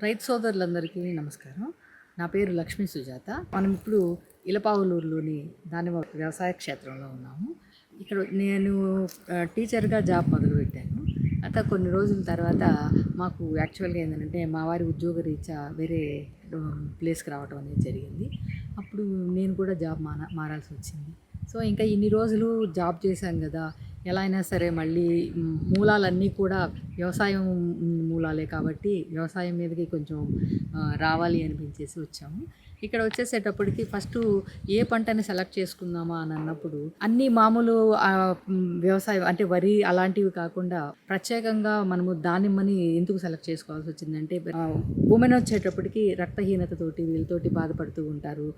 రైతు సోదరులందరికీ నమస్కారం. నా పేరు లక్ష్మీ సుజాత. మనం ఇప్పుడు ఇలపావులూరులోని దానిమ్మ వ్యవసాయ క్షేత్రంలో ఉన్నాము. ఇక్కడ నేను టీచర్గా జాబ్ మొదలుపెట్టాను. అయితే కొన్ని రోజుల తర్వాత మాకు యాక్చువల్గా ఏంటంటే మా వారి ఉద్యోగ రీత్యా వేరే ప్లేస్కి రావడం అనేది జరిగింది. అప్పుడు నేను కూడా జాబ్ మాన మారాల్సి వచ్చింది. సో ఇంకా ఇన్ని రోజులు జాబ్ చేశాను కదా ఎలా అయినా సరే మళ్ళీ మూలాలన్నీ కూడా వ్యవసాయం మూలాలే కాబట్టి వ్యవసాయం మీదకి కొంచెం రావాలి అనిపించేసి వచ్చాము. ఇక్కడ వచ్చేసేటప్పటికి ఫస్ట్ ఏ పంటని సెలెక్ట్ చేసుకుందామా అని అన్నప్పుడు అన్ని మామూలు వ్యవసాయం అంటే వరి అలాంటివి కాకుండా ప్రత్యేకంగా మనము దానిమ్మని ఎందుకు సెలెక్ట్ చేసుకోవాల్సి వచ్చిందంటే ఉమెన్ వచ్చేటప్పటికి రక్తహీనతతోటి వీళ్ళతోటి బాధపడుతూ ఉంటారు.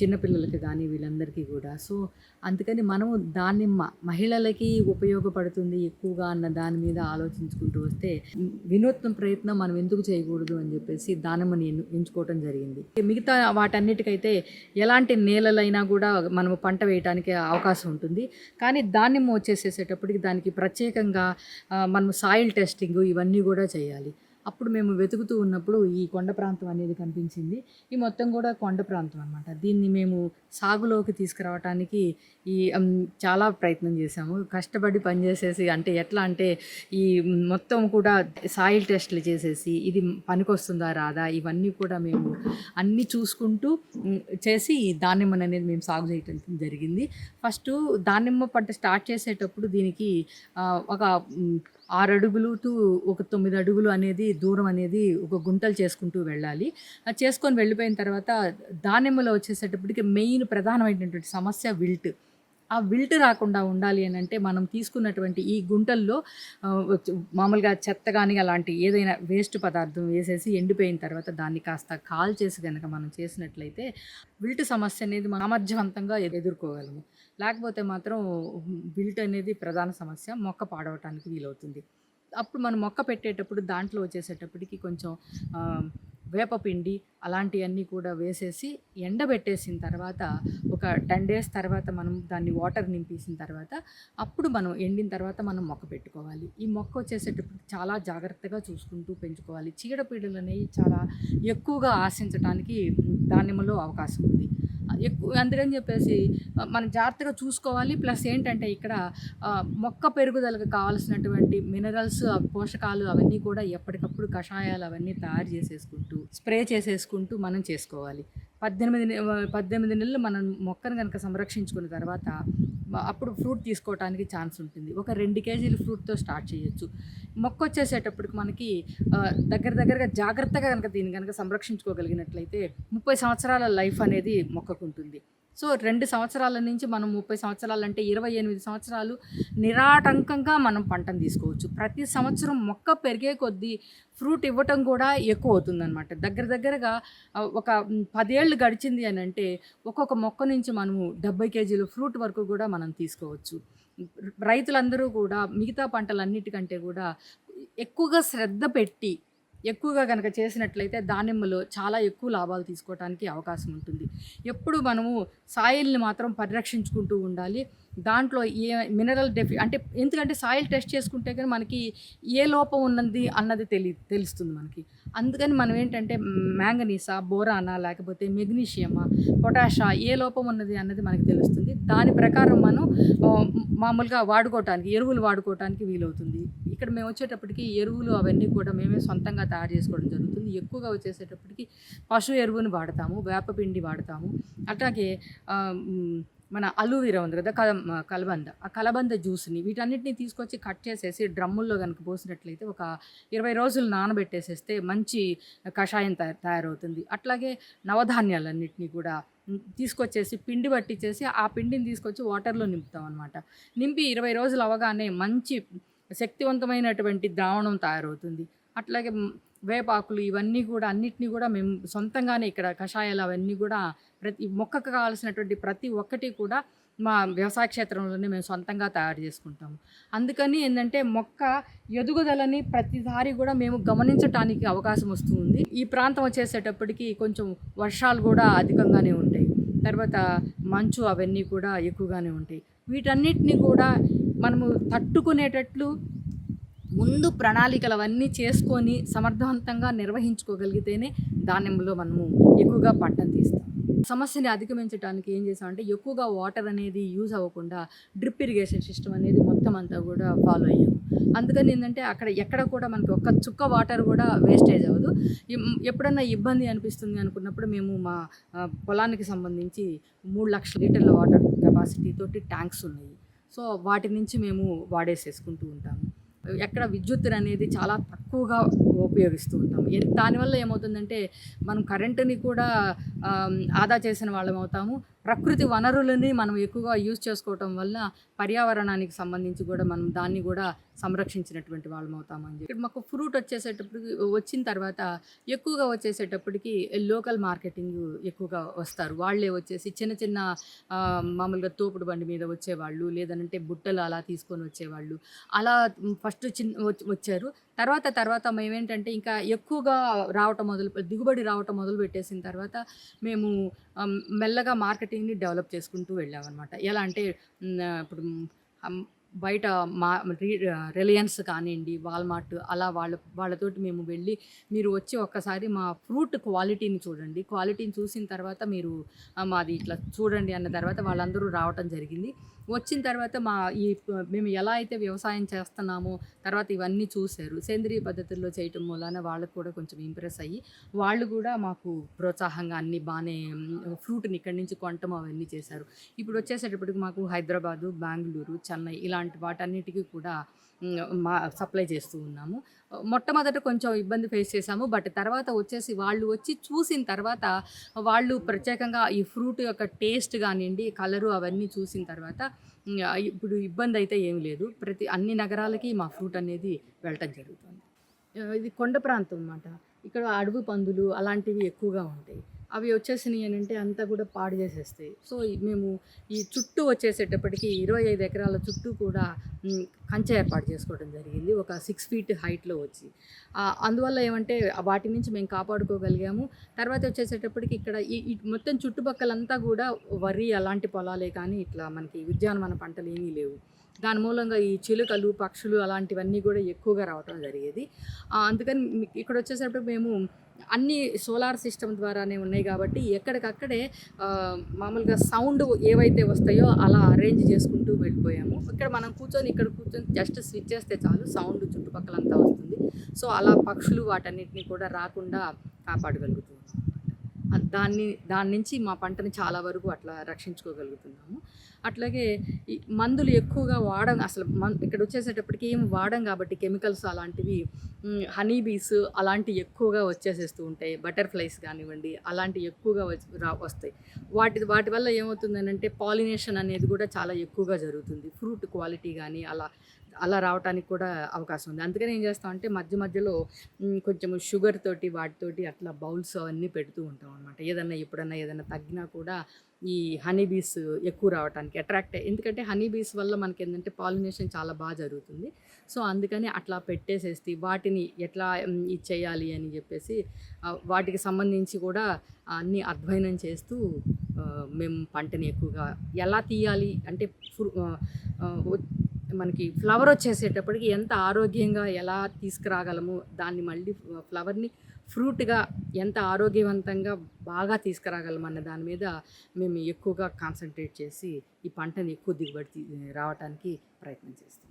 చిన్నపిల్లలకి కానీ వీళ్ళందరికీ కూడా. సో అందుకని మనము దానిమ్మ మహిళలకి ఉపయోగపడుతుంది ఎక్కువగా అన్న దాని మీద ఆలోచించుకుంటూ వస్తే వినూత్న ప్రయత్నం మనం ఎందుకు చేయకూడదు అని చెప్పేసి దానిమ్మని ఎన్ను ఎంచుకోవటం జరిగింది. మిగతా వాటన్నిటికైతే ఎలాంటి నేలలైనా కూడా మనము పంట వేయడానికి అవకాశం ఉంటుంది. కానీ దానిమ్మ వచ్చేసేసేటప్పటికి దానికి ప్రత్యేకంగా మనం సాయిల్ టెస్టింగ్ ఇవన్నీ కూడా చేయాలి. అప్పుడు మేము వెతుకుతూ ఉన్నప్పుడు ఈ కొండ ప్రాంతం అనేది కనిపించింది. ఈ మొత్తం కూడా కొండ ప్రాంతం అనమాట దీన్ని మేము సాగులోకి తీసుకురావటానికి ఈ చాలా ప్రయత్నం చేశాము. కష్టపడి పనిచేసేసి అంటే ఎట్లా అంటే ఈ మొత్తం కూడా సాయిల్ టెస్ట్లు చేసేసి ఇది పనికొస్తుందా రాదా ఇవన్నీ కూడా మేము అన్నీ చూసుకుంటూ చేసి దానిమ్మని అనేది మేము సాగు చేయటం జరిగింది. ఫస్ట్ దానిమ్మ పంట స్టార్ట్ చేసేటప్పుడు దీనికి ఒక ఆరు అడుగులు టు ఒక తొమ్మిది అడుగులు అనేది దూరం అనేది ఒక గుంటలు చేసుకుంటూ వెళ్ళాలి. అది చేసుకొని వెళ్ళిపోయిన తర్వాత దానిమ్మలో వచ్చేసేటప్పటికి మెయిన్ ప్రధానమైనటువంటి సమస్య విల్ట్. ఆ విల్ట్ రాకుండా ఉండాలి అని అంటే మనం తీసుకున్నటువంటి ఈ గుంటల్లో మామూలుగా చెత్త కానీ అలాంటి ఏదైనా వేస్ట్ పదార్థం వేసేసి ఎండిపోయిన తర్వాత దాన్ని కాస్త కాల్ చేసి కనుక మనం చేసినట్లయితే విల్ట్ సమస్య అనేది మనం సామర్థ్యవంతంగా ఎదు- ఎదుర్కోగలము. లేకపోతే మాత్రం విల్ట్ అనేది ప్రధాన సమస్య మొక్క పాడవటానికి వీలవుతుంది. అప్పుడు మనం మొక్క పెట్టేటప్పుడు దాంట్లో వచ్చేసేటప్పటికి కొంచెం వేపపిండి అలాంటివన్నీ కూడా వేసేసి ఎండబెట్టేసిన తర్వాత ఒక టెన్ డేస్ తర్వాత మనం దాన్ని వాటర్ నింపేసిన తర్వాత అప్పుడు మనం ఎండిన తర్వాత మనం మొక్క పెట్టుకోవాలి. ఈ మొక్క వచ్చేసేటప్పుడు చాలా జాగ్రత్తగా చూసుకుంటూ పెంచుకోవాలి. చీడపీడలు అనేవి చాలా ఎక్కువగా ఆశించడానికి దానిమ్మలో అవకాశం ఉంది. ఎక్కువ అందుకని చెప్పేసి మనం జాగ్రత్తగా చూసుకోవాలి. ప్లస్ ఏంటంటే ఇక్కడ మొక్క పెరుగుదలకు కావాల్సినటువంటి మినరల్స్ పోషకాలు అవన్నీ కూడా ఎప్పటికప్పుడు కషాయాలు అవన్నీ తయారు చేసేసుకుంటూ స్ప్రే చేసేసుకుంటూ మనం చేసుకోవాలి. పద్దెనిమిది పద్దెనిమిది నెలలు మనం మొక్కను కనుక సంరక్షించుకున్న తర్వాత అప్పుడు ఫ్రూట్ తీసుకోవడానికి ఛాన్స్ ఉంటుంది. ఒక రెండు కేజీలు ఫ్రూట్తో స్టార్ట్ చేయొచ్చు. మొక్క వచ్చేసేటప్పటికి మనకి దగ్గర దగ్గరగా జాగ్రత్తగా కనుక దీన్ని కనుక సంరక్షించుకోగలిగినట్లయితే ముప్పై సంవత్సరాల లైఫ్ అనేది మొక్కకు ఉంటుంది. సో రెండు సంవత్సరాల నుంచి మనం ముప్పై సంవత్సరాలు అంటే ఇరవై ఎనిమిది సంవత్సరాలు నిరాటంకంగా మనం పంటను తీసుకోవచ్చు. ప్రతి సంవత్సరం మొక్క పెరిగే కొద్దీ ఫ్రూట్ ఇవ్వటం కూడా ఎక్కువ అవుతుందన్నమాట. దగ్గర దగ్గరగా ఒక పదేళ్ళు గడిచింది అని అంటే ఒక్కొక్క మొక్క నుంచి మనము డెబ్బై కేజీలు ఫ్రూట్ వరకు కూడా మనం తీసుకోవచ్చు. రైతులందరూ కూడా మిగతా పంటలన్నిటికంటే కూడా ఎక్కువగా శ్రద్ధ పెట్టి ఎక్కువగా కనుక చేసినట్లయితే దానిమ్మలో చాలా ఎక్కువ లాభాలు తీసుకోవడానికి అవకాశం ఉంటుంది. ఎప్పుడు మనము సాయిల్ని మాత్రం పరిరక్షించుకుంటూ ఉండాలి. దాంట్లో ఏ మినరల్ డెఫి అంటే ఎందుకంటే సాయిల్ టెస్ట్ చేసుకుంటే కానీ మనకి ఏ లోపం ఉన్నది అన్నది తెలి తెలుస్తుంది మనకి. అందుకని మనం ఏంటంటే మ్యాంగనీసా బోరానా లేకపోతే మెగ్నీషియమా పొటాషా ఏ లోపం ఉన్నది అన్నది మనకి తెలుస్తుంది. దాని ప్రకారం మనం మామూలుగా వాడుకోవటానికి ఎరువులు వాడుకోవటానికి వీలవుతుంది. ఇక్కడ మేము వచ్చేటప్పటికి ఎరువులు అవన్నీ కూడా మేమే సొంతంగా తయారు చేసుకోవడం జరుగుతుంది. ఎక్కువగా వచ్చేసేటప్పటికి పశు ఎరువుని వాడతాము వేపపిండి వాడతాము. అట్లాగే మన అలూవీరా ఉంది కదా కల కలబంద. ఆ కలబంద జ్యూస్ని వీటన్నిటిని తీసుకొచ్చి కట్ చేసేసి డ్రమ్ముల్లో కనుక పోసినట్లయితే ఒక ఇరవై రోజులు నానబెట్టేసేస్తే మంచి కషాయం తయారు తయారవుతుంది. అట్లాగే నవధాన్యాలన్నింటినీ కూడా తీసుకొచ్చేసి పిండి పట్టించేసి ఆ పిండిని తీసుకొచ్చి వాటర్లో నింపుతాం అనమాట నింపి ఇరవై రోజులు అవగానే మంచి శక్తివంతమైనటువంటి ద్రావణం తయారవుతుంది. అట్లాగే వేపాకులు ఇవన్నీ కూడా అన్నిటినీ కూడా మేము సొంతంగానే ఇక్కడ కషాయాలు అవన్నీ కూడా ప్రతి మొక్కకు కావాల్సినటువంటి ప్రతి ఒక్కటి కూడా మా వ్యవసాయ క్షేత్రంలోనే మేము సొంతంగా తయారు చేసుకుంటాము. అందుకని ఏంటంటే మొక్క ఎదుగుదలని ప్రతిసారి కూడా మేము గమనించటానికి అవకాశం వస్తుంది. ఈ ప్రాంతం వచ్చేసేటప్పటికి కొంచెం వర్షాలు కూడా అధికంగానే ఉంటాయి. తర్వాత మంచు అవన్నీ కూడా ఎక్కువగానే ఉంటాయి. వీటన్నిటిని కూడా మనము తట్టుకునేటట్లు ముందు ప్రణాళికలు అవన్నీ చేసుకొని సమర్థవంతంగా నిర్వహించుకోగలిగితేనే దానిమ్మలో మనము ఎక్కువగా పట్టం తీస్తాం. సమస్యని అధిగమించడానికి ఏం చేసామంటే ఎక్కువగా వాటర్ అనేది యూజ్ అవ్వకుండా డ్రిప్ ఇరిగేషన్ సిస్టమ్ అనేది మొత్తం అంతా కూడా ఫాలో అయ్యాము. అందుకని ఏంటంటే అక్కడ ఎక్కడ కూడా మనకి ఒక్క చుక్క వాటర్ కూడా వేస్టేజ్ అవ్వదు. ఎప్పుడన్నా ఇబ్బంది అనిపిస్తుంది అనుకున్నప్పుడు మేము మా పొలానికి సంబంధించి మూడు లక్షల లీటర్ల వాటర్ కెపాసిటీ తోటి ట్యాంక్స్ ఉన్నాయి. సో వాటి నుంచి మేము వాడేసేసుకుంటూ ఉంటాము. ఎక్కడ విద్యుత్ అనేది చాలా తక్కువగా ఉపయోగిస్తూ ఉంటాము. దానివల్ల ఏమవుతుందంటే మనం కరెంటుని కూడా ఆదా చేసిన వాళ్ళం అవుతాము. ప్రకృతి వనరులని మనం ఎక్కువగా యూజ్ చేసుకోవటం వల్ల పర్యావరణానికి సంబంధించి కూడా మనం దాన్ని కూడా సంరక్షించినటువంటి వాళ్ళం అవుతామని చెప్పి. ఇక్కడ మాకు ఫ్రూట్ వచ్చేసేటప్పటికి వచ్చిన తర్వాత ఎక్కువగా వచ్చేసేటప్పటికి లోకల్ మార్కెటింగ్ ఎక్కువగా వస్తారు. వాళ్ళే వచ్చేసి చిన్న చిన్న మామూలుగా తోపుడు బండి మీద వచ్చేవాళ్ళు లేదంటే బుట్టలు అలా తీసుకొని వచ్చేవాళ్ళు. అలా ఫస్ట్ చిన్న వచ్చారు. తర్వాత తర్వాత మేమేంటంటే ఇంకా ఎక్కువగా రావటం మొదలు దిగుబడి రావటం మొదలు పెట్టేసిన తర్వాత మేము మెల్లగా మార్కెటింగ్ని డెవలప్ చేసుకుంటూ వెళ్ళామన్నమాట. ఎలా అంటే ఇప్పుడు బయట మా రిలయన్స్ కానివ్వండి వాల్మార్ట్ అలా వాళ్ళ వాళ్ళతోటి మేము వెళ్ళి మీరు వచ్చి ఒక్కసారి మా ఫ్రూట్ క్వాలిటీని చూడండి. క్వాలిటీని చూసిన తర్వాత మీరు మాది ఇట్లా చూడండి అన్న తర్వాత వాళ్ళందరూ రావటం జరిగింది. వచ్చిన తర్వాత మా ఈ మేము ఎలా అయితే వ్యవసాయం చేస్తున్నామో తర్వాత ఇవన్నీ చూశారు. సేంద్రియ పద్ధతుల్లో చేయటం మూలాన వాళ్ళకు కూడా కొంచెం ఇంప్రెస్ అయ్యి వాళ్ళు కూడా మాకు ప్రోత్సాహంగా అన్ని బాగానే ఫ్రూట్ని ఇక్కడి నుంచి కొనటం అవన్నీ చేశారు. ఇప్పుడు వచ్చేసేటప్పటికి మాకు హైదరాబాదు బెంగళూరు చెన్నై ఇలా ఇలాంటి వాటన్నిటికీ కూడా మా సప్లై చేస్తూ ఉన్నాము. మొట్టమొదట కొంచెం ఇబ్బంది ఫేస్ చేశాము. బట్ తర్వాత వచ్చేసి వాళ్ళు వచ్చి చూసిన తర్వాత వాళ్ళు ప్రత్యేకంగా ఈ ఫ్రూట్ యొక్క టేస్ట్ కానివ్వండి కలరు అవన్నీ చూసిన తర్వాత ఇప్పుడు ఇబ్బంది అయితే ఏం లేదు. ప్రతి అన్ని నగరాలకి మా ఫ్రూట్ అనేది వెళ్ళటం జరుగుతుంది. ఇది కొండ ప్రాంతం అన్నమాట. ఇక్కడ అడవి పందులు అలాంటివి ఎక్కువగా ఉంటాయి. అవి వచ్చేసినాయి అని అంటే అంతా కూడా పాడు చేసేస్తాయి. సో మేము ఈ చుట్టూ వచ్చేసేటప్పటికి ఇరవై ఐదు ఎకరాల చుట్టూ కూడా కంచె ఏర్పాటు చేసుకోవడం జరిగింది. ఒక సిక్స్ ఫీట్ హైట్లో వచ్చి. అందువల్ల ఏమంటే వాటి నుంచి మేము కాపాడుకోగలిగాము. తర్వాత వచ్చేసేటప్పటికి ఇక్కడ ఈ ఈ మొత్తం చుట్టుపక్కలంతా కూడా వరి అలాంటి పొలాలే కానీ ఇట్లా మనకి ఉద్యానవన పంటలు ఏమీ లేవు. దాని మూలంగా ఈ చిలుకలు పక్షులు అలాంటివన్నీ కూడా ఎక్కువగా రావటం జరిగేది. అందుకని ఇక్కడ వచ్చేసరికి మేము అన్ని సోలార్ సిస్టమ్ ద్వారానే ఉన్నాయి కాబట్టి ఎక్కడికక్కడే మామూలుగా సౌండ్ ఏవైతే వస్తాయో అలా అరేంజ్ చేసుకుంటూ వెళ్ళిపోయాము. ఇక్కడ మనం కూర్చొని ఇక్కడ కూర్చొని జస్ట్ స్విచ్ చేస్తే చాలు సౌండ్ చుట్టుపక్కలంతా వస్తుంది. సో అలా పక్షులు వాటన్నిటిని కూడా రాకుండా కాపాడగలుగుతున్నాం. దాన్ని దాని నుంచి మా పంటని చాలా వరకు అట్లా రక్షించుకోగలుగుతున్నాము. అట్లాగే ఈ మందులు ఎక్కువగా వాడం అసలు మన్ ఇక్కడ వచ్చేసేటప్పటికి ఏం వాడం కాబట్టి కెమికల్స్ అలాంటివి హనీ బీస్ అలాంటివి ఎక్కువగా వచ్చేసేస్తూ ఉంటాయి. బటర్ఫ్లైస్ కానివ్వండి అలాంటివి ఎక్కువగా వచ్చి- రా వస్తాయి. వాటి వాటి వల్ల ఏమవుతుందనంటే పాలినేషన్ అనేది కూడా చాలా ఎక్కువగా జరుగుతుంది. ఫ్రూట్ క్వాలిటీ కానీ అలా అలా రావడానికి కూడా అవకాశం ఉంది. అందుకని ఏం చేస్తాం అంటే మధ్య మధ్యలో కొంచెం షుగర్ తోటి వాటితోటి అట్లా బౌల్స్ అవన్నీ పెడుతూ ఉంటాం అనమాట ఏదన్నా ఎప్పుడన్నా ఏదన్నా తగ్గినా కూడా ఈ హనీ బీస్ ఎక్కువ రావడానికి అట్రాక్ట్ ఎందుకంటే హనీ బీస్ వల్ల మనకి ఏంటంటే పాలినేషన్ చాలా బాగా జరుగుతుంది. సో అందుకని అట్లా పెట్టేసేసి వాటిని ఎట్లా ఇది చేయాలి అని చెప్పేసి వాటికి సంబంధించి కూడా అన్నీ అధ్యయనం చేస్తూ మేము పంటని ఎక్కువగా ఎలా తీయాలి అంటే మనకి ఫ్లవర్ వచ్చేసేటప్పటికి ఎంత ఆరోగ్యంగా ఎలా తీసుకురాగలము దాన్ని మళ్ళీ ఫ్లవర్ని ఫ్రూట్గా ఎంత ఆరోగ్యవంతంగా బాగా తీసుకురాగలం అన్న దాని మీద మేము ఎక్కువగా కాన్సన్ట్రేట్ చేసి ఈ పంటని ఎక్కువ దిగుబడి రావడానికి ప్రయత్నం చేస్తాం